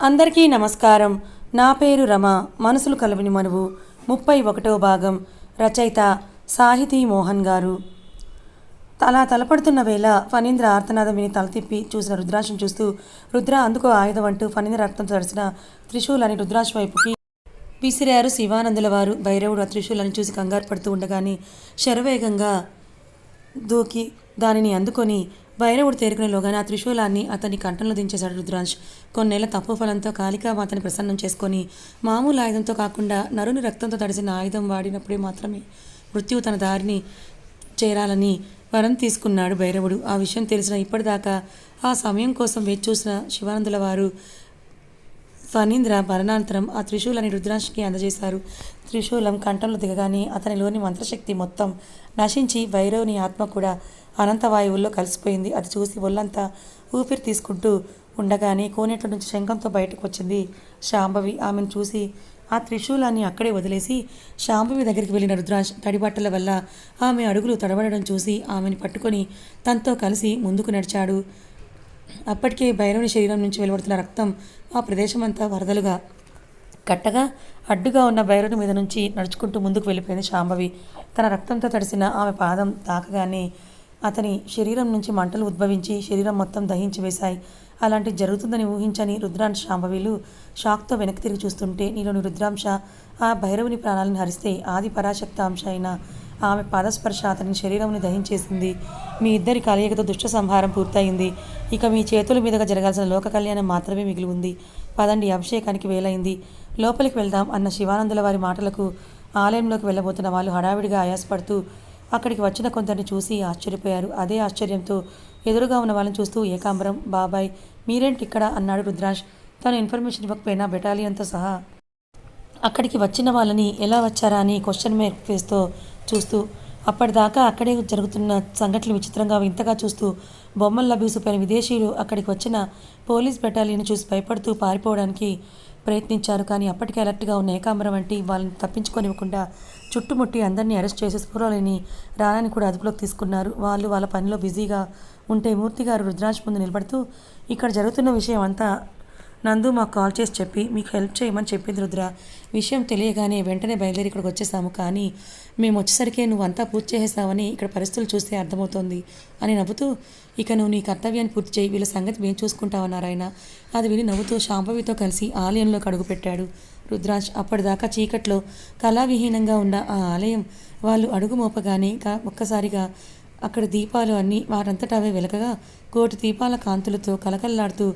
అందరికీ నమస్కారం. నా పేరు రమ. మనసులు కలవని మనువు ముప్పై ఒకటో భాగం. రచయిత సాహితీ మోహన్ గారు. అలా తలపడుతున్న వేళ ఫణీంద్ర ఆర్తనాదం విని తలతిప్పి చూసిన రుద్రాక్షం చూస్తూ రుద్ర అందుకో ఆయుధం అంటూ ఫణీంద్ర రక్తం తడిసిన త్రిశూలని రుద్రాక్ష వైపుకి విసిరారు శివానందుల వారు. భైరవుడు ఆ త్రిశూలని చూసి కంగారు పడుతూ ఉండగానే శరవేగంగా దూకి దానిని అందుకొని భైరవుడు తేరుకునేలోగానే ఆ త్రిశూలాన్ని అతని కంఠంలో దించేశాడు రుద్రాంశ్. కొన్నేళ్ళ తప్పు ఫలంతో కాళికామాతని ప్రసన్నం చేసుకొని మామూలు ఆయుధంతో కాకుండా నరుని రక్తంతో తడిసిన ఆయుధం వాడినప్పుడే మాత్రమే మృత్యువు తన దారిని చేరాలని వరం తీసుకున్నాడు భైరవుడు. ఆ విషయం తెలిసిన ఇప్పటిదాకా ఆ సమయం కోసం వేచి చూసిన శివానందుల వారు ఫణీంద్ర మరణానంతరం ఆ త్రిశూలని రుద్రాంశకి అందజేశారు. త్రిశూలం కంఠంలో దిగగానే అతనిలోని మంత్రశక్తి మొత్తం నశించి భైరవుని ఆత్మ కూడా అనంత వాయువుల్లో కలిసిపోయింది. అది చూసి ఒళ్ళంతా ఊపిరి తీసుకుంటూ ఉండగానే కోనేట్ల నుంచి శంఖంతో బయటకు వచ్చింది శాంభవి. ఆమెను చూసి ఆ త్రిశూలాన్ని అక్కడే వదిలేసి శాంభవి దగ్గరికి వెళ్ళిన రుద్రాంశ్ తడిబట్టల వల్ల ఆమె అడుగులు తడబడడం చూసి ఆమెను పట్టుకొని తనతో కలిసి ముందుకు నడిచాడు. అప్పటికే భైరవుని శరీరం నుంచి వెలువడుతున్న రక్తం ఆ ప్రదేశమంతా వరదలుగా కట్టగా అడ్డుగా ఉన్న భైరవుని మీద నుంచి నడుచుకుంటూ ముందుకు వెళ్ళిపోయింది శాంభవి. తన రక్తంతో తడిసిన ఆమె పాదం తాకగానే అతని శరీరం నుంచి మంటలు ఉద్భవించి శరీరం మొత్తం దహించి వేశాయి. అలాంటి జరుగుతుందని ఊహించని రుద్రాంశ శాంభవిలు షాక్తో వెనక్కి తిరిగి చూస్తుంటే నీలోని రుద్రాంశ ఆ భైరవుని ప్రాణాలను హరిస్తే ఆది పరాశక్త అంశ అయిన ఆమె పాదస్పర్శ అతని శరీరంని దహించేసింది. మీ ఇద్దరి కలయికతో దుష్ట సంహారం పూర్తయింది. ఇక మీ చేతుల మీదుగా జరగాల్సిన లోక కళ్యాణం మాత్రమే మిగిలి ఉంది. పదండి అభిషేకానికి వేలైంది. లోపలికి వెళ్దాం అన్న శివానందుల వారి మాటలకు ఆలయంలోకి వెళ్ళబోతున్న వాళ్ళు హడావిడిగా ఆయాసపడుతూ అక్కడికి వచ్చిన కొందరిని చూసి ఆశ్చర్యపోయారు. అదే ఆశ్చర్యంతో ఎదురుగా ఉన్న వాళ్ళని చూస్తూ ఏకాంబరం బాబాయ్ మీరేంటి ఇక్కడ? అన్నాడు రుద్రాష్ తను ఇన్ఫర్మేషన్ ఇవ్వకపోయినా బెటాలియన్తో సహా అక్కడికి వచ్చిన వాళ్ళని ఎలా వచ్చారా? అని క్వశ్చన్ మార్క్ ఫేస్తో చూస్తూ అప్పటిదాకా అక్కడే జరుగుతున్న సంఘటనలు విచిత్రంగా వింతగా చూస్తూ బొమ్మల్లా బీసిపోయిన విదేశీయులు అక్కడికి వచ్చిన పోలీస్ బెటాలియన్ చూసి భయపడుతూ పారిపోవడానికి ప్రయత్నించారు. కానీ అప్పటికే అలర్ట్గా ఉన్న ఏకాంబరం వంటి వాళ్ళని తప్పించుకొనివ్వకుండా చుట్టుముట్టి అందరినీ అరెస్ట్ చేసి స్ఫూరలేని రాణాని కూడా అదుపులోకి తీసుకున్నారు. వాళ్ళు వాళ్ళ పనిలో బిజీగా ఉంటే మూర్తి గారు రుద్రాంశ్ ముందు నిలబడుతూ ఇక్కడ జరుగుతున్న విషయం అంతా నందు మాకు కాల్ చేసి చెప్పి మీకు హెల్ప్ చేయమని చెప్పింది రుద్ర. విషయం తెలియగానే వెంటనే బయలుదేరి ఇక్కడికి వచ్చేసాము. కానీ మేము వచ్చేసరికి నువ్వు అంతా పూర్తి చేసేసావని ఇక్కడ పరిస్థితులు చూస్తే అర్థమవుతోంది అని నవ్వుతూ ఇక నువ్వు నీ కర్తవ్యాన్ని పూర్తి చేయి వీళ్ళ సంగతి మేము చూసుకుంటామన్నారు ఆయన. అది విని నవ్వుతూ శాంభవితో కలిసి ఆలయంలోకి అడుగుపెట్టాడు రుద్రాజ్ అప్పటిదాకా చీకట్లో కళావిహీనంగా ఉన్న ఆ ఆలయం వాళ్ళు అడుగు మోపగానే ఒక్కసారిగా అక్కడ దీపాలు అన్నీ వారంతట అవే వెలకగా కోటి దీపాల కాంతులతో కలకల్లాడుతూ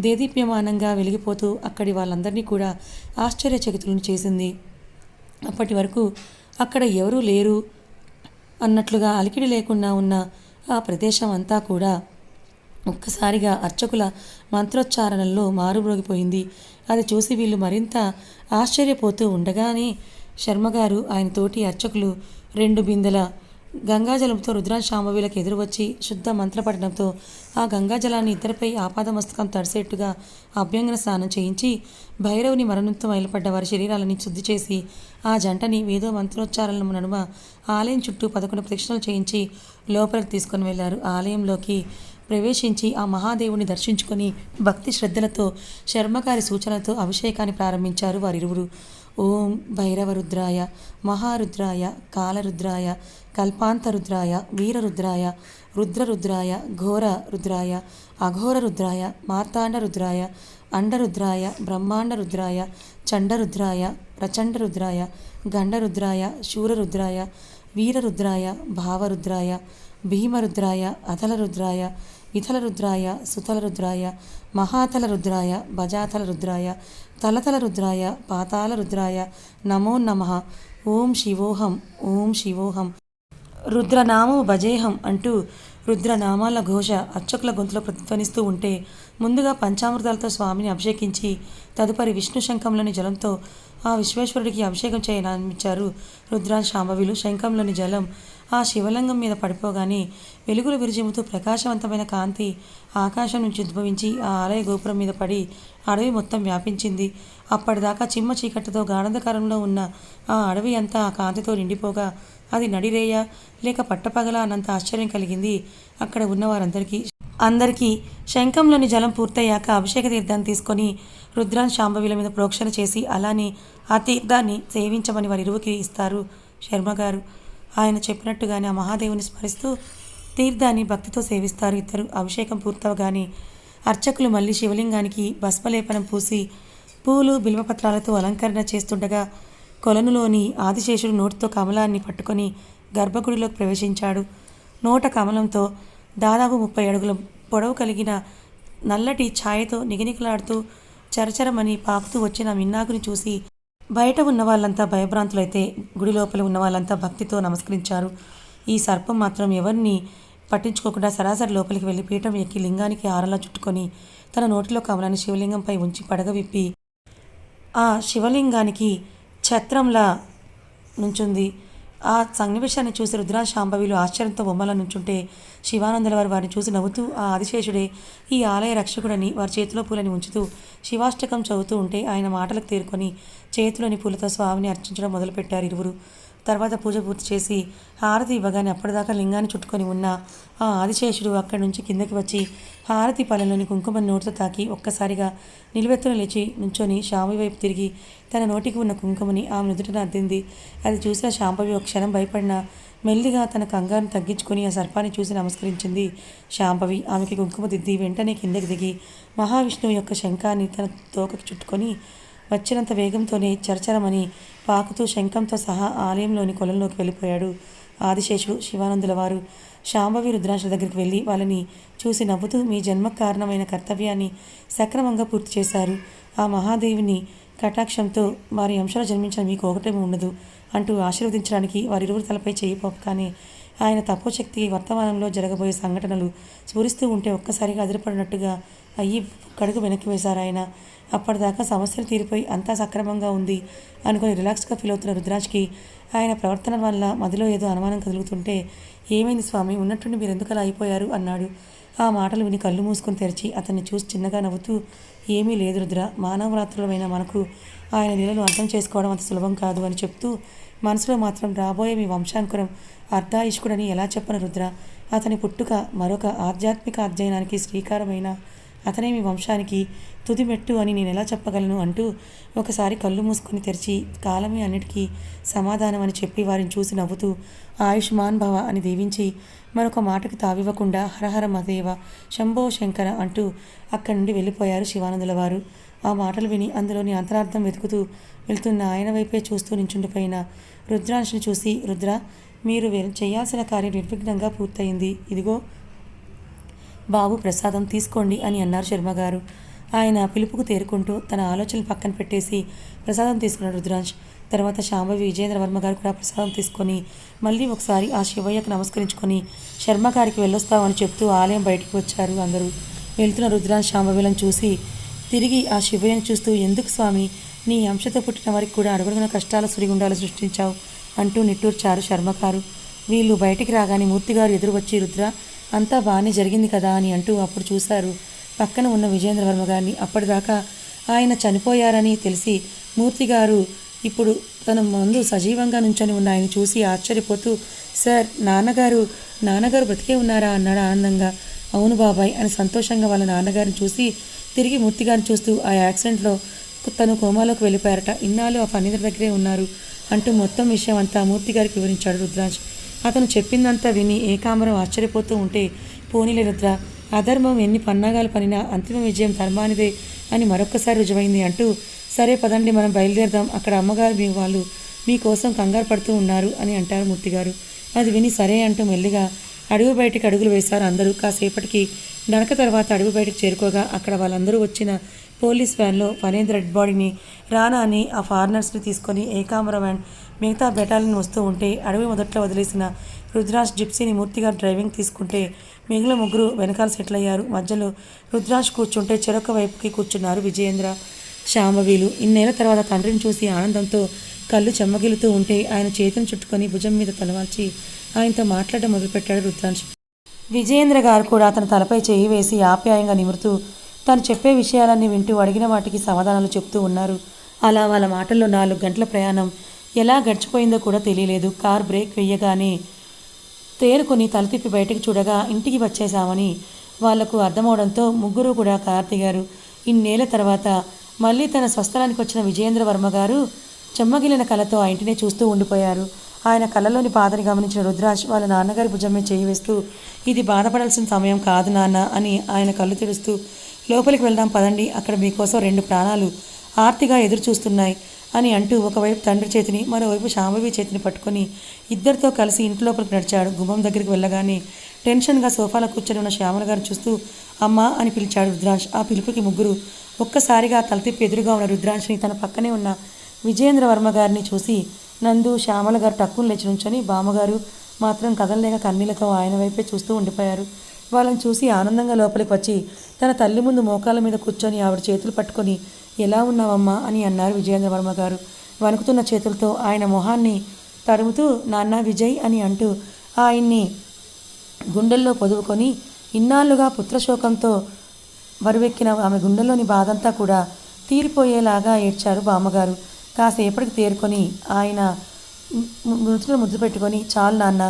దేదీప్యమానంగా వెలిగిపోతూ అక్కడి వాళ్ళందరినీ కూడా ఆశ్చర్యచకితులను చేసింది. అప్పటి వరకు అక్కడ ఎవరూ లేరు అన్నట్లుగా అలికిడి లేకుండా ఉన్న ఆ ప్రదేశం అంతా కూడా ఒక్కసారిగా అర్చకుల మంత్రోచ్చారణల్లో మారుమ్రోగిపోయింది. అది చూసి వీళ్ళు మరింత ఆశ్చర్యపోతూ ఉండగానే శర్మగారు ఆయన తోటి అర్చకులు రెండు బిందెల గంగాజలంతో రుద్రాంశ ఎదురు వచ్చి శుద్ధ మంత్రపడడంతో ఆ గంగాజలాన్ని ఇద్దరిపై ఆపాదమస్తకం తడిసేట్టుగా అభ్యంగన స్నానం చేయించి భైరవుని మరణంతో మైలపడ్డ వారి శరీరాలని శుద్ధి చేసి ఆ జంటని వేదో మంత్రోచ్చారణల నడుమ ఆలయం చుట్టూ పదకొండు ప్రదక్షిణలు చేయించి లోపలికి తీసుకొని వెళ్ళారు ఆలయంలోకి ప్రవేశించి ఆ మహాదేవుని దర్శించుకొని భక్తి శ్రద్ధలతో శర్మగారి సూచనలతో అభిషేకాన్ని ప్రారంభించారు వారిరువురు. ఓం భైరవరుద్రాయ మహారుద్రాయ కాలరుద్రాయ కల్పాంతరుద్రాయ వీరరుద్రాయ రుద్రరుద్రాయ ఘోర రుద్రాయ అఘోర రుద్రాయ మార్తాండ రుద్రాయ అండరుద్రాయ బ్రహ్మాండ రుద్రాయ చండరుద్రాయ ప్రచండ రుద్రాయ గండరుద్రాయ శూరరుద్రాయ వీరరుద్రాయ భావరుద్రాయ భీమరుద్రాయ అతలరుద్రాయ వితలరుద్రాయ సుతలరుద్రాయ మహాతలరుద్రాయ భజాతలరుద్రాయ తలతలరుద్రాయ పాతాలరుద్రాయ నమో నమః ఓం శివోహం ఓం శివోహం. రుద్రనామం భజేహం అంటూ రుద్రనామాల ఘోష అర్చకుల గొంతులో ప్రతిధ్వనిస్తూ ఉంటే ముందుగా పంచామృతాలతో స్వామిని అభిషేకించి తదుపరి విష్ణు శంఖంలోని జలంతో ఆ విశ్వేశ్వరుడికి అభిషేకం చేయనారంభించారు రుద్రాన్ శాంభవిలు. శంఖంలోని జలం ఆ శివలింగం మీద పడిపోగానే వెలుగులు విరిజిముతూ ప్రకాశవంతమైన కాంతి ఆకాశం నుంచి ఉద్భవించి ఆ ఆలయ గోపురం మీద పడి అడవి మొత్తం వ్యాపించింది. అప్పటిదాకా చిమ్మ చీకటితో గాఢంధకారంలో ఉన్న ఆ అడవి అంతా ఆ కాంతితో నిండిపోగా అది నడిరేయ లేక పట్టపగల అన్నంత ఆశ్చర్యం కలిగింది అక్కడ ఉన్న వారందరికీ. అందరికీ శంఖంలోని జలం పూర్తయ్యాక అభిషేక తీర్థాన్ని తీసుకొని రుద్రాన్ శాంభవిల మీద ప్రోక్షణ చేసి అలానే ఆ తీర్థాన్ని సేవించమని వారి ఇరువుకి ఇస్తారు శర్మగారు ఆయన చెప్పినట్టుగానే ఆ మహాదేవుని స్మరిస్తూ తీర్థాన్ని భక్తితో సేవిస్తారు. ఇద్దరు అభిషేకం పూర్తవగానే అర్చకులు మళ్ళీ శివలింగానికి భస్మలేపనం పూసి పూలు బిల్వపత్రాలతో అలంకరణ చేస్తుండగా కొలనులోని ఆదిశేషుడు నోటితో కమలాన్ని పట్టుకొని గర్భగుడిలోకి ప్రవేశించాడు. నోట కమలంతో దాదాపు ముప్పై అడుగుల పొడవు కలిగిన నల్లటి ఛాయతో నిగనిగలాడుతూ చరచరమని పాకుతూ వచ్చిన మిన్నాకుని చూసి బయట ఉన్న వాళ్ళంతా భయభ్రాంతులైతే గుడి లోపల ఉన్న వాళ్ళంతా భక్తితో నమస్కరించారు. ఈ సర్పం మాత్రం ఎవరిని పట్టించుకోకుండా సరాసరి లోపలికి వెళ్ళి పీఠం ఎక్కి లింగానికి ఆరలా చుట్టుకొని తన నోటిలో కమలాన్ని శివలింగంపై ఉంచి పడగ విప్పి ఆ శివలింగానికి ఛత్రంలా నుంచుంది. ఆ సన్నివేశాన్ని చూసి రుద్రా శాంభవిలు ఆశ్చర్యంతో బొమ్మల నుంచుంటే శివానందుల వారు వారిని చూసి నవ్వుతూ ఆ ఆదిశేషుడే ఈ ఆలయ రక్షకుడని వారి చేతిలో పూలని ఉంచుతూ శివాష్టకం చదువుతూ ఉంటే ఆయన మాటలకు తేరుకొని చేతిలోని పూలతో స్వామిని అర్చించడం మొదలుపెట్టారు ఇరువురు. తర్వాత పూజ పూర్తి చేసి హారతి ఇవ్వగానే అప్పటిదాకా లింగాన్ని చుట్టుకొని ఉన్న ఆ ఆదిశేషుడు అక్కడి నుంచి కిందకి వచ్చి హారతి పళ్ళలోని కుంకుమని నోటితో తాకి ఒక్కసారిగా నిలువెత్తున లేచి నుంచొని శాంభవి వైపు తిరిగి తన నోటికి ఉన్న కుంకుమని ఆమె నుదుటన అద్దింది. అది చూసిన శాంభవి ఒక క్షణం భయపడిన మెల్లిగా తన కంగారును తగ్గించుకొని ఆ సర్పాన్ని చూసి నమస్కరించింది. శాంభవి ఆమెకి కుంకుమ దిద్ది వెంటనే కిందకి దిగి మహావిష్ణువు యొక్క శంఖాన్ని తన తోకకి చుట్టుకొని వచ్చినంత వేగంతోనే చరచరమని పాకుతూ శంఖంతో సహా ఆలయంలోని కొలంలోకి వెళ్ళిపోయాడు. ఆదిశేషుడు శివానందుల వారు శాంభవి రుద్రాంశుల దగ్గరికి వెళ్ళి వాళ్ళని చూసి నవ్వుతూ మీ జన్మ కారణమైన కర్తవ్యాన్ని సక్రమంగా పూర్తి చేశారు. ఆ మహాదేవిని కటాక్షంతో వారి అంశాలు జన్మించిన మీకు ఒకటే ఉండదు అంటూ ఆశీర్వదించడానికి వారిరువురు తలపై చేయి ఆయన తపోశక్తి వర్తమానంలో జరగబోయే సంఘటనలు స్ఫురిస్తూ ఉంటే ఒక్కసారిగా అదిరిపడినట్టుగా అయ్యి కడుగు వెనక్కి వేశారు ఆయన. అప్పటిదాకా సమస్యలు తీరిపోయి అంతా సక్రమంగా ఉంది అనుకుని రిలాక్స్గా ఫీల్ అవుతున్న రుద్రాజ్కి ఆయన ప్రవర్తన వల్ల మదిలో ఏదో అనుమానం కదులుతుంటే ఏమైంది స్వామి? ఉన్నట్టుండి మీరు ఎందుకు అలా అయిపోయారు? అన్నాడు. ఆ మాటలు విని కళ్ళు మూసుకొని తెరిచి అతన్ని చూసి చిన్నగా నవ్వుతూ ఏమీ లేదు రుద్ర మానవరాత్రులమైన మనకు ఆయన నీళ్ళను అర్థం చేసుకోవడం అంత సులభం కాదు అని చెప్తూ మనసులో మాత్రం రాబోయే మీ వంశాంకురం అర్ధాయుష్కుడని ఎలా చెప్పను రుద్ర? అతని పుట్టుక మరొక ఆధ్యాత్మిక అధ్యయనానికి శ్రీకారమైన అతనే మీ వంశానికి తుదిమెట్టు అని నేను ఎలా చెప్పగలను అంటూ ఒకసారి కళ్ళు మూసుకొని తెరిచి కాలమే అన్నిటికీ సమాధానం అని చెప్పి వారిని చూసి నవ్వుతూ ఆయుష్మాన్ భవ అని దీవించి మరొక మాటకు తావివ్వకుండా హరహర మదేవ శంభో శంకర అంటూ అక్కడి నుండి వెళ్ళిపోయారు శివానందుల వారు. ఆ మాటలు విని అందులోని అంతరార్థం వెతుకుతూ వెళ్తున్న ఆయన వైపే చూస్తూ నించుండిపోయిన రుద్రాంశిని చూసి రుద్ర మీరు చేయాల్సిన కార్యం నిర్విఘ్నంగా పూర్తయింది. ఇదిగో బాబు ప్రసాదం తీసుకోండి అని అన్నారు శర్మగారు ఆయన పిలుపుకు తేరుకుంటూ తన ఆలోచనలు పక్కన పెట్టేసి ప్రసాదం తీసుకున్నాడు రుద్రాంశ్ తర్వాత శాంభవి విజేంద్ర వర్మ గారు కూడా ప్రసాదం తీసుకొని మళ్ళీ ఒకసారి ఆ శివయ్యకు నమస్కరించుకొని శర్మ గారికి వెళ్ళొస్తామని చెప్తూ ఆలయం బయటకు వచ్చారు అందరూ. వెళ్తున్న రుద్రాంశ్ శాంభవిలను చూసి తిరిగి ఆ శివయ్యను చూస్తూ ఎందుకు స్వామి నీ అంశతో పుట్టిన వారికి కూడా అడుగుడుగున కష్టాల సుడిగుండాలు సృష్టించావు అంటూ నిట్టూర్చారు శర్మకారు వీళ్ళు బయటికి రాగానే మూర్తిగారు ఎదురు వచ్చి రుద్ర అంతా బాగానే జరిగింది కదా అని అంటూ అప్పుడు చూశారు. పక్కన ఉన్న విజేంద్రవర్మ గారిని అప్పటిదాకా ఆయన చనిపోయారని తెలిసి మూర్తి గారు ఇప్పుడు తన ముందు సజీవంగా నుంచొని ఉన్న ఆయన చూసి ఆశ్చర్యపోతూ సార్ నాన్నగారు నాన్నగారు బ్రతికే ఉన్నారా? అన్నాడు ఆనందంగా. అవును బాబాయ్ అని సంతోషంగా వాళ్ళ నాన్నగారిని చూసి తిరిగి మూర్తిగారిని చూస్తూ ఆ యాక్సిడెంట్లో తను కోమాలోకి వెళ్ళిపోయారట. ఇన్నాళ్ళు ఆ ఫర్నిచర్ దగ్గరే ఉన్నారు అంటూ మొత్తం విషయం అంతా మూర్తి గారికి వివరించాడు రుద్రాజ్. అతను చెప్పిందంతా విని ఏకాంబరం ఆశ్చర్యపోతూ ఉంటే పోనీలే రుద్ర అధర్మం ఎన్ని పన్నాగాలు పనినా అంతిమ విజయం ధర్మానిదే అని మరొక్కసారి రుజువైంది అంటూ సరే పదండి మనం బయలుదేరదాం అక్కడ అమ్మగారు మీ వాళ్ళు మీకోసం కంగారు పడుతూ ఉన్నారు అని అంటారు మూర్తిగారు. అది విని సరే అంటూ మెల్లిగా అడుగు బయటికి అడుగులు వేశారు అందరూ. కాసేపటికి నడక తర్వాత అడుగు బయటకు చేరుకోగా అక్కడ వాళ్ళందరూ వచ్చిన పోలీస్ వ్యాన్లో ఫనేంద్ర డెడ్ బాడీని రానా అని ఆ ఫారినర్స్ని తీసుకొని ఏకామరం అండ్ మిగతా బెటాలియన్ వస్తూ ఉంటే అడవి మొదట్లో వదిలేసిన రుద్రాజ్ జిప్సీని మూర్తిగా డ్రైవింగ్ తీసుకుంటే మిగిలిన ముగ్గురు వెనకాల సెటిల్ అయ్యారు. మధ్యలో రుద్రాజ్ కూర్చుంటే చెరొక వైపుకి కూర్చున్నారు విజయేంద్ర. శాంభవీలు ఇన్నేళ్ళ తర్వాత తండ్రిని చూసి ఆనందంతో కళ్ళు చెమ్మగిలుతూ ఉంటే ఆయన చేతిని చుట్టుకొని భుజం మీద తలవాల్చి ఆయనతో మాట్లాడడం మొదలుపెట్టాడు రుద్రాంశ్ విజయేంద్ర గారు కూడా తన తలపై చేయి వేసి ఆప్యాయంగా నిమురుతూ తను చెప్పే విషయాలన్నీ వింటూ అడిగిన వాటికి సమాధానాలు చెప్తూ ఉన్నారు. అలా వాళ్ళ మాటల్లో నాలుగు గంటల ప్రయాణం ఎలా గడిచిపోయిందో కూడా తెలియలేదు. కార్ బ్రేక్ వేయగానే తేరుకొని తల తిప్పి బయటకు చూడగా ఇంటికి వచ్చేశామని వాళ్ళకు అర్థమవడంతో ముగ్గురు కూడా కార్ గారు ఇన్నేళ్ళ తర్వాత మళ్ళీ తన స్వస్థలానికి వచ్చిన విజయేంద్ర వర్మ గారు చెమ్మగిలిన కళతో ఆ ఇంటినే చూస్తూ ఉండిపోయారు. ఆయన కళ్ళలోని బాధని గమనించిన రుద్రాజ్ వాళ్ళ నాన్నగారి భుజం మీద చేయి వేస్తూ ఇది బాధపడాల్సిన సమయం కాదు నాన్న అని ఆయన కళ్ళు తెరుస్తూ లోపలికి వెళ్దాం పదండి. అక్కడ మీకోసం రెండు ప్రాణాలు ఆర్తిగా ఎదురు చూస్తున్నాయి అని అంటూ ఒకవైపు తండ్రి చేతిని మరోవైపు శాంభవి చేతిని పట్టుకొని ఇద్దరితో కలిసి ఇంట్లోపలికి నడిచాడు. గుమ్మం దగ్గరికి వెళ్ళగానే టెన్షన్గా సోఫాలో కూర్చొని ఉన్న శ్యామల గారు చూస్తూ అమ్మా అని పిలిచాడు రుద్రాంశ్ ఆ పిలుపుకి ముగ్గురు ఒక్కసారిగా తలతిప్పి ఎదురుగా ఉన్న రుద్రాంశ్ని తన పక్కనే ఉన్న విజయేంద్ర వర్మ గారిని చూసి నందు శ్యామల గారు టక్కును లేచి నుంచొని బామ్మగారు మాత్రం కదలలేక కన్నీళ్ళతో ఆయన వైపే చూస్తూ ఉండిపోయారు. వాళ్ళని చూసి ఆనందంగా లోపలికి వచ్చి తన తల్లి ముందు మోకాల మీద కూర్చొని ఆవిడ చేతులు పట్టుకొని ఎలా ఉన్నావమ్మా అని అన్నారు విజయేంద్ర వర్మ గారు. వణుకుతున్న చేతులతో ఆయన మొహాన్ని తరుముతూ నాన్న విజయ్ అని అంటూ ఆయన్ని గుండెల్లో పొదువుకొని ఇన్నాళ్ళుగా పుత్రశోకంతో బరువెక్కిన ఆమె గుండెల్లోని బాధంతా కూడా తీరిపోయేలాగా ఏడ్చారు బామ్మగారు. కాసేపటికి తేరుకొని ఆయన మృతులు ముద్దు పెట్టుకొని చాలు నాన్న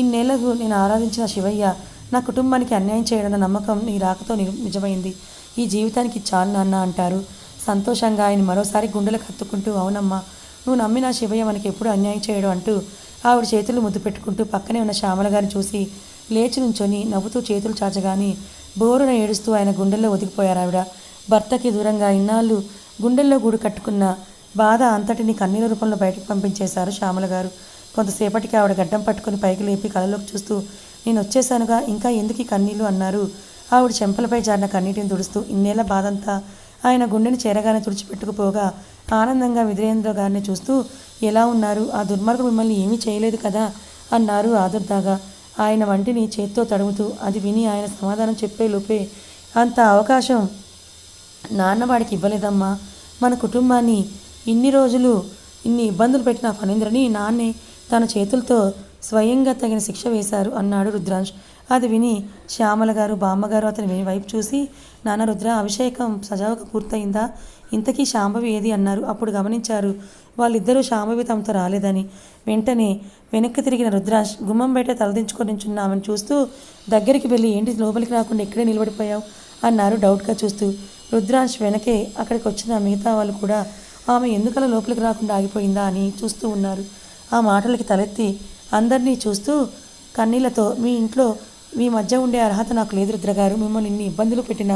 ఇన్నేళ్ళకు నేను ఆరాధించిన శివయ్య నా కుటుంబానికి అన్యాయం చేయడన్న నమ్మకం నీ రాకతో నిజమైంది. ఈ జీవితానికి చాలు నాన్న అంటారు. సంతోషంగా ఆయన మరోసారి గుండెలకు హత్తుకుంటూ అవునమ్మా నువ్వు నమ్మిన శివయ్య మనకి ఎప్పుడు అన్యాయం చేయడం అంటూ ఆవిడ చేతులు ముద్దు పెట్టుకుంటూ పక్కనే ఉన్న శ్యామల గారిని చూసి లేచి నుంచొని నవ్వుతూ చేతులు చాచగాని బోరున ఏడుస్తూ ఆయన గుండెల్లో ఒదిగిపోయారు ఆవిడ. భర్తకి దూరంగా ఇన్నాళ్ళు గుండెల్లో గూడు కట్టుకున్న బాధ అంతటిని కన్నీల రూపంలో బయటకు పంపించేశారు శ్యామల గారు. కొంతసేపటికి ఆవిడ గడ్డం పట్టుకుని పైకి లేపి కళ్ళలోకి చూస్తూ నేను వచ్చేసానుగా ఇంకా ఎందుకు ఈ కన్నీళ్ళు? అన్నారు. ఆవిడ చెంపలపై జారిన కన్నీటిని తుడుస్తూ ఇన్నేళ్ళ బాధంతా ఆయన గుండెని చేరగానే తుడిచిపెట్టుకుపోగా ఆనందంగా విజయేంద్ర గారిని చూస్తూ ఎలా ఉన్నారు? ఆ దుర్మార్గుడు మిమ్మల్ని ఏమీ చేయలేదు కదా? అన్నారు ఆదుర్దాగా. ఆయన వంటిని చేత్తో తడుముతూ అది విని ఆయన సమాధానం చెప్పే లోపే అంత అవకాశం నాన్నవాడికి ఇవ్వలేదమ్మా. మన కుటుంబాన్ని ఇన్ని రోజులు ఇన్ని ఇబ్బందులు పెట్టిన ఫణీంద్రని నాన్నే తన చేతులతో స్వయంగా తగిన శిక్ష వేశారు అన్నాడు రుద్రాంశ్ అది విని శ్యామల గారు బామ్మగారు అతని వైపు చూసి నాన్న రుద్ర అభిషేకం సజావుగా పూర్తయిందా? ఇంతకీ శాంభవి ఏది అన్నారు అప్పుడు గమనించారు వాళ్ళిద్దరూ శాంభవి తమతో రాలేదని. వెంటనే వెనక్కి తిరిగిన రుద్రాష్ గుమ్మం బయట తలదించుకొని ఉన్నామని ఆమెను చూస్తూ దగ్గరికి వెళ్ళి ఏంటి లోపలికి రాకుండా ఇక్కడే నిలబడిపోయావు అన్నారు డౌట్గా చూస్తూ. రుద్రాంశ్ వెనకే అక్కడికి వచ్చిన మిగతా వాళ్ళు కూడా ఆమె ఎందుకలా లోపలికి రాకుండా ఆగిపోయిందా? అని చూస్తూ ఉన్నారు. ఆ మాటలకి తలెత్తి అందరినీ చూస్తూ కన్నీళ్ళతో మీ ఇంట్లో మీ మధ్య ఉండే అర్హత నాకు లేదు రుద్రగారు. మిమ్మల్ని ఇన్ని ఇబ్బందులు పెట్టిన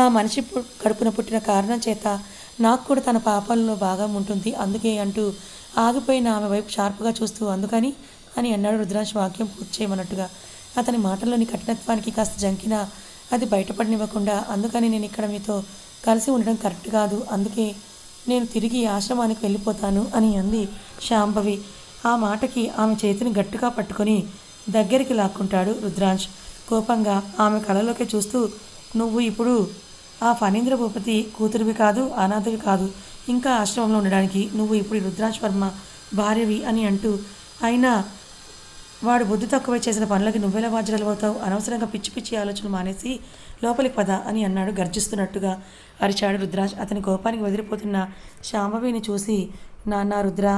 ఆ మనిషి కడుపున పుట్టిన కారణం చేత నాకు కూడా తన పాపాలలో భాగం ఉంటుంది. అందుకే అంటూ ఆగిపోయిన ఆమె వైపు షార్ప్గా చూస్తూ అందుకని అని అన్నాడు రుద్రాంశ్ వాక్యం పూర్తి చేయమన్నట్టుగా. అతని మాటల్లోని కఠినత్వానికి కాస్త జంకినా అది బయటపడనివ్వకుండా అందుకని నేను ఇక్కడ మీతో కలిసి ఉండడం కరెక్ట్ కాదు. అందుకే నేను తిరిగి ఆశ్రమానికి వెళ్ళిపోతాను అని అంది శాంభవి. ఆ మాటకి ఆమె చేతిని గట్టిగా పట్టుకొని దగ్గరికి లాక్కుంటాడు రుద్రాంశ్. కోపంగా ఆమె కళలోకి చూస్తూ నువ్వు ఇప్పుడు ఆ ఫణీంద్ర భూపతి కూతురివి కాదు అనాథవి కాదు. ఇంకా ఆశ్రమంలో ఉండడానికి నువ్వు ఇప్పుడు రుద్రాంశ్ వర్మ భార్యవి అని అంటూ అయినా వాడు బుద్ధి తక్కువ చేసిన పనులకి నువ్వెలా బాధ్యతలు అవుతావు? అనవసరంగా పిచ్చి పిచ్చి ఆలోచనలు మానేసి లోపలికి పద అని అన్నాడు గర్జిస్తున్నట్టుగా అరిచాడు రుద్రాజ్ అతని కోపానికి వదిలిపోతున్న శాంభవిని చూసి నాన్న రుద్ర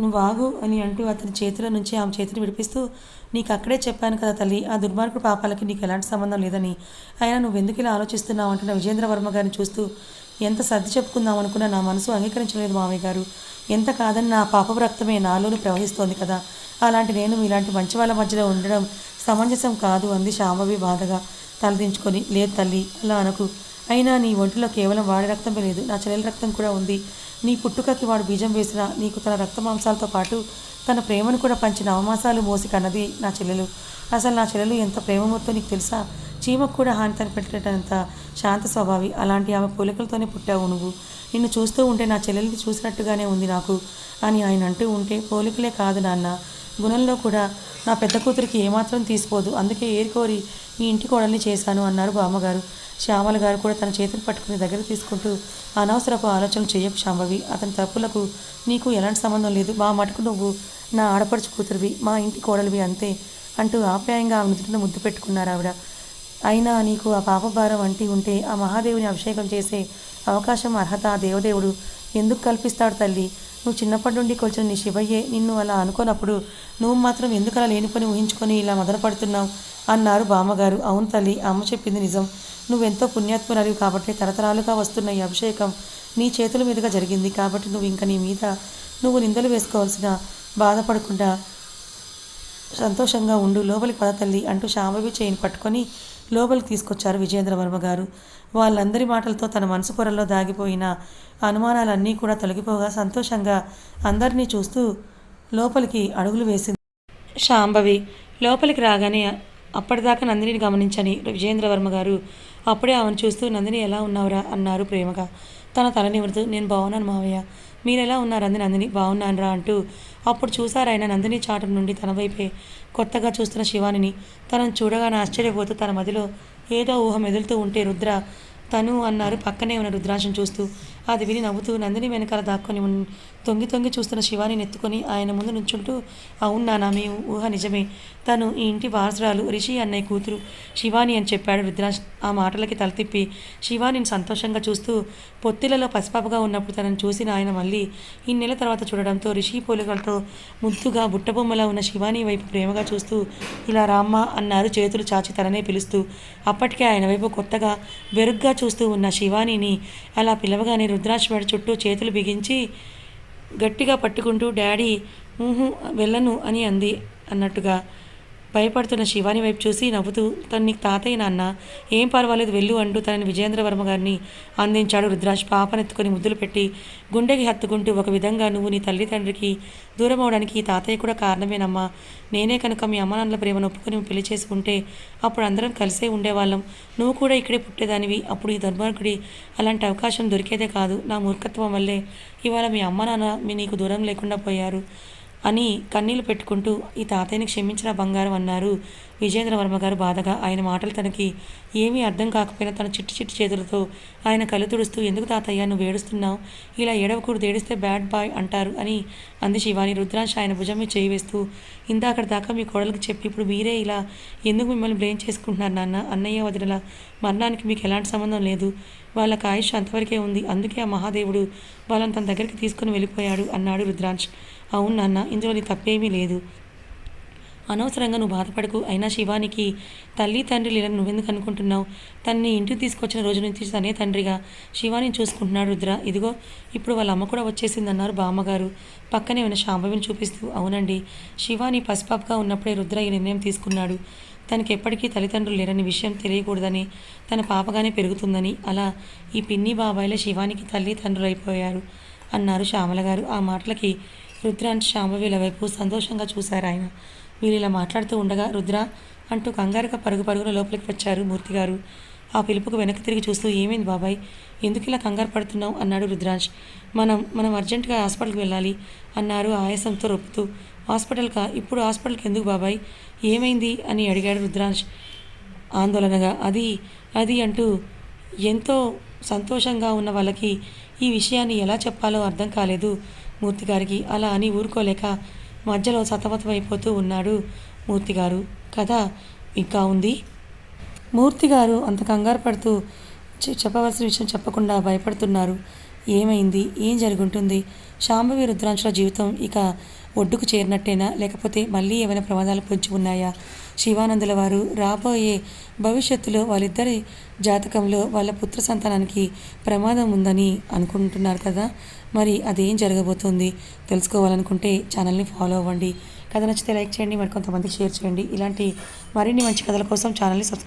నువ్వు ఆగు అని అంటూ అతని చేతిలో నుంచి ఆమె చేతిని విడిపిస్తూ నీకు అక్కడే చెప్పాను కదా తల్లి ఆ దుర్మార్గుడు పాపాలకి నీకు ఎలాంటి సంబంధం లేదని. అయినా నువ్వు ఎందుకు ఇలా ఆలోచిస్తున్నావు? అంటున్న విజేంద్ర వర్మ గారిని చూస్తూ ఎంత సర్ది చెప్పుకుందాం అనుకున్నా నా మనసు అంగీకరించలేదు మామయ్య గారు. ఎంత కాదని నా పాపపు రక్తమే నాలోనూ ప్రవహిస్తోంది కదా. అలాంటి నేను ఇలాంటి మంచి వాళ్ళ మధ్యలో ఉండడం సమంజసం కాదు అంది శాంభవి బాధగా. తలదించుకొని లేదు తల్లి అలా అనకు. అయినా నీ ఒంటిలో కేవలం వాడి రక్తమే లేదు నా చెల్లెల రక్తం కూడా ఉంది. నీ పుట్టుకకి వాడు బీజం వేసిన నీకు తన రక్త మాంసాలతో పాటు తన ప్రేమను కూడా పంచిన అవమాసాలు మోసి కన్నది నా చెల్లెలు. అసలు నా చెల్లెలు ఎంత ప్రేమమూర్తో నీకు తెలుసా? చీమకు కూడా హాని తనిపెట్టేటంత శాంత స్వభావి అలాంటి ఆమె పోలికలతోనే పుట్టావు నువ్వు. నిన్ను చూస్తూ ఉంటే నా చెల్లెల్ని చూసినట్టుగానే ఉంది నాకు. అని ఆయన అంటూ ఉంటే పోలికలే కాదు నాన్న. గుణంలో కూడా నా పెద్ద కూతురికి ఏమాత్రం తీసిపోదు. అందుకే ఏరుకోరి ఈ ఇంటి కోడల్ని చేశాను అన్నారు బామ్మగారు. శ్యామల గారు కూడా తన చేతిని పట్టుకుని దగ్గర తీసుకుంటూ అనవసరపు ఆలోచనలు చేయకు శాంభవి అతని తప్పులకు నీకు ఎలాంటి సంబంధం లేదు. మా మటుకు నువ్వు నా ఆడపడుచు కూతురివి మా ఇంటి కోడలివి అంతే అంటూ ఆప్యాయంగా ఆమె నుదుటిన ముద్దు పెట్టుకున్నారు ఆవిడ. అయినా నీకు ఆ పాపభారం అంటి ఉంటే ఆ మహాదేవుని అభిషేకం చేసే అవకాశం అర్హత ఆ దేవదేవుడు. ఎందుకు కల్పిస్తాడు తల్లి? నువ్వు చిన్నప్పటి నుండి కొలిచిన నీ శివయ్యే నిన్ను అలా అనుకోనప్పుడు నువ్వు మాత్రం ఎందుకు అలా ఊహించుకొని ఇలా మొదలుపడుతున్నావు అన్నారు బామ్మగారు. అవును తల్లి అమ్మ చెప్పింది నిజం. నువ్వెంతో పుణ్యాత్మరాలు కాబట్టి తరతరాలుగా వస్తున్న ఈ అభిషేకం నీ చేతుల మీదుగా జరిగింది కాబట్టి నువ్వు ఇంకా నీ మీద నువ్వు నిందలు వేసుకోవాల్సిన బాధపడకుండా సంతోషంగా ఉండు. లోపలికి పద తల్లి అంటూ శాంభవి చేయిని పట్టుకొని లోపలికి తీసుకొచ్చారు విజేంద్రవర్మ గారు. వాళ్ళందరి మాటలతో తన మనసు పొరల్లో దాగిపోయిన అనుమానాలన్నీ కూడా తొలగిపోగా సంతోషంగా అందరినీ చూస్తూ లోపలికి అడుగులు వేసింది. శాంభవి లోపలికి రాగానే అప్పటిదాకా నందిని గమనించని విజేంద్రవర్మ గారు అప్పుడే ఆమెను చూస్తూ నందిని ఎలా ఉన్నావురా? అన్నారు ప్రేమగా. తన తల నిమురుతూ నేను బాగున్నాను మావయ్య. మీరు ఎలా ఉన్నారు అంది నందిని. బాగున్నానురా అంటూ. అప్పుడు చూసారాయన నందిని చాటు నుండి తన వైపే కొత్తగా చూస్తున్న శివానిని. తనను చూడగానే ఆశ్చర్యపోతూ తన మదిలో ఏదో ఊహ మెదులుతూ ఉంటే రుద్ర తను అన్నారు పక్కనే ఉన్న రుద్రాంశం చూస్తూ. అది విని నవ్వుతూ నందిని వెనకాల దాక్కొని తొంగి తొంగి చూస్తున్న శివాని నెత్తుకొని ఆయన ముందు నుంచుంటూ అవును నానా మీ ఊహ నిజమే. తను ఈ ఇంటి వారసురాలు రిషి అన్నయ్య కూతురు. శివాని అని చెప్పాడు రుద్రాజ్ ఆ మాటలకి తలతిప్పి శివానిని సంతోషంగా చూస్తూ పొత్తిలలో పసిపాపగా ఉన్నప్పుడు తనను చూసిన ఆయన మళ్ళీ ఇన్నేళ్ళ తర్వాత చూడడంతో రిషి పోలికలతో ముద్దుగా బుట్టబొమ్మలా ఉన్న శివాని వైపు ప్రేమగా చూస్తూ ఇలా రామ్మ అన్నారు చేతులు చాచి తననే పిలుస్తూ. అప్పటికే ఆయన వైపు కొత్తగా బెరుగ్గా చూస్తూ ఉన్న శివానీని అలా పిలవగానే రుద్రాక్ష వాడి చుట్టూ చేతులు బిగించి గట్టిగా పట్టుకుంటూ డాడీ ఊహు వెళ్ళను అని అంది అన్నట్టుగా భయపడుతున్న శివాని వైపు చూసి నవ్వుతూ తను నీకు తాతయ్య నాన్న ఏం పర్వాలేదు వెళ్ళు అంటూ తనని విజయేంద్రవర్మ గారిని అందించాడు రుద్రాజ్. పాపనెత్తుకొని ముద్దులు పెట్టి గుండెకి హత్తుకుంటూ ఒక విధంగా నువ్వు నీ తల్లిదండ్రికి దూరం అవడానికి ఈ తాతయ్య కూడా కారణమేనమ్మా. నేనే కనుక మీ అమ్మనాన్నల ప్రేమను ఒప్పుకొని పెళ్ళి చేసుకుంటే అప్పుడు అందరం కలిసే ఉండేవాళ్ళం. నువ్వు కూడా ఇక్కడే పుట్టేదానివి. అప్పుడు ఈ దుర్మార్గుడి అలాంటి అవకాశం దొరికేదే కాదు. నా మూర్ఖత్వం వల్లే ఇవాళ మీ అమ్మ నాన్న మీ నీకు దూరం లేకుండా పోయారు. అని కన్నీళ్ళు పెట్టుకుంటూ ఈ తాతయ్యని క్షమించిన బంగారం అన్నారు. విజేంద్రవర్మ గారు బాధగా ఆయన మాటలు తనకి ఏమీ అర్థం కాకపోయినా తన చిట్టి చిట్టి చేతులతో ఆయన కళ్ళు తుడుస్తూ ఎందుకు తాతయ్య నువ్వు ఏడుస్తున్నావు? ఇలా ఏడవకూడదు ఏడిస్తే బ్యాడ్ బాయ్ అంటారు అని అంది శివాని. రుద్రాంశ ఆయన భుజం మీద చేయి వేస్తూ ఇందాకటి దాకా మీ కోడలికి చెప్పి ఇప్పుడు మీరే ఇలా ఎందుకు మిమ్మల్ని బ్లేమ్ చేసుకుంటున్నారు నాన్న? అన్నయ్య వదినల మరణానికి మీకు ఎలాంటి సంబంధం లేదు. వాళ్ళకి ఆయుష్ అంతవరకే ఉంది. అందుకే ఆ మహాదేవుడు వాళ్ళని తన దగ్గరికి తీసుకుని వెళ్ళిపోయాడు అన్నాడు రుద్రాంశ్ అవును నాన్న ఇందులో నీ తప్పేమీ లేదు. అనవసరంగా నువ్వు బాధపడకు. అయినా శివానికి తల్లి తండ్రి లేదని నువ్వెందుకు అనుకుంటున్నావు? తన్ని ఇంటికి తీసుకొచ్చిన రోజు నుంచి తనే తండ్రిగా శివాని చూసుకుంటున్నాడు రుద్ర. ఇదిగో ఇప్పుడు వాళ్ళ అమ్మ కూడా వచ్చేసిందన్నారు బామ్మగారు. పక్కనే ఉన్న శాంభవిని చూపిస్తూ అవునండి శివాని పసిపాపగా ఉన్నప్పుడే రుద్ర ఈ నిర్ణయం తీసుకున్నాడు. తనకి ఎప్పటికీ తల్లిదండ్రులు లేరని విషయం తెలియకూడదని తన పాపగానే పెరుగుతుందని అలా ఈ పిన్ని బాబాయిలే శివానికి తల్లి తండ్రులు అయిపోయారు అన్నారు శ్యామల గారు ఆ మాటలకి రుద్రాంశ్ శాంభవిల వైపు సంతోషంగా చూశారు ఆయన. వీళ్ళు ఇలా మాట్లాడుతూ ఉండగా రుద్ర అంటూ కంగారుగా పరుగు పరుగున లోపలికి వచ్చారు మూర్తిగారు ఆ పిలుపుకు వెనక్కి తిరిగి చూస్తూ ఏమైంది బాబాయ్? ఎందుకు ఇలా కంగారు పడుతున్నావు? అన్నాడు రుద్రాంశ్ మనం మనం అర్జెంటుగా హాస్పిటల్కి వెళ్ళాలి అన్నారు ఆయాసంతో రొప్పుతూ. హాస్పిటల్కా? ఇప్పుడు హాస్పిటల్కి ఎందుకు బాబాయ్? ఏమైంది? అని అడిగాడు రుద్రాంశ్ ఆందోళనగా. అది అది అంటూ ఎంతో సంతోషంగా ఉన్న వాళ్ళకి ఈ విషయాన్ని ఎలా చెప్పాలో అర్థం కాలేదు. మూర్తి గారికి అలా అని ఊరుకోలేక మధ్యలో సతమతమైపోతూ ఉన్నాడు మూర్తిగారు కథ ఇంకా ఉంది? మూర్తిగారు అంత కంగారు పడుతూ చె- చెప్పవలసిన విషయం చెప్పకుండా భయపడుతున్నారు. ఏమైంది? ఏం జరుగుంటుంది? శాంభవి రుద్రాంశుల జీవితం ఇక ఒడ్డుకు చేరినట్టేనా? లేకపోతే మళ్ళీ ఏమైనా ప్రమాదాలు పొంచి ఉన్నాయా? శివానందుల వారు రాబోయే భవిష్యత్తులో వాళ్ళిద్దరి జాతకంలో వాళ్ళ పుత్ర సంతానానికి ప్రమాదం ఉందని అనుకుంటున్నారు కదా. మరి అదేం జరగబోతుంది? తెలుసుకోవాలనుకుంటే ఛానల్ని ఫాలో అవ్వండి. కథ నచ్చితే లైక్ చేయండి మరి కొంతమందికి షేర్ చేయండి. ఇలాంటి మరిన్ని మంచి కథల కోసం ఛానల్ని సబ్స్క్రైబ్